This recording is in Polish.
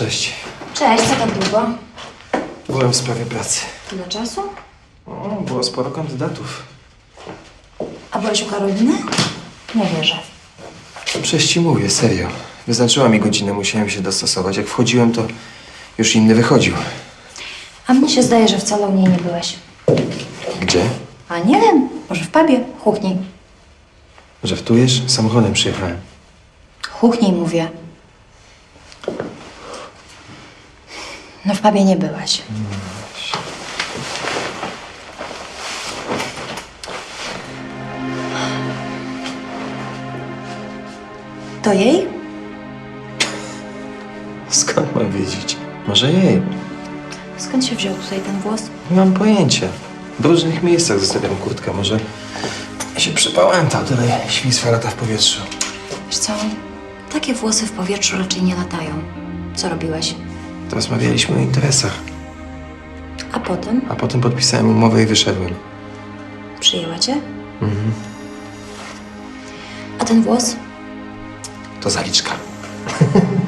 Cześć. Cześć, co tak długo? Byłem w sprawie pracy. Tyle czasu? O, było sporo kandydatów. A byłeś u Karoliny? Nie wierzę. Przecież ci mówię, serio. Wyznaczyła mi godzinę, musiałem się dostosować. Jak wchodziłem, to już inny wychodził. A mnie się zdaje, że wcale u niej nie byłeś. Gdzie? A nie wiem, może w pubie? Huchnij. Żartujesz? Samochodem przyjechałem. Huchnij, mówię. No w pubie nie byłeś. To jej? Skąd mam wiedzieć? Może jej? Skąd się wziął tutaj ten włos? Nie mam pojęcia. W różnych miejscach zostawiam kurtkę. Może się przypałętał, tyle świństwa lata w powietrzu. Wiesz co, takie włosy w powietrzu raczej nie latają. Co robiłeś? Rozmawialiśmy o interesach, A potem a potem podpisałem umowę i wyszedłem. przyjęła cię? A ten włos? To zaliczka.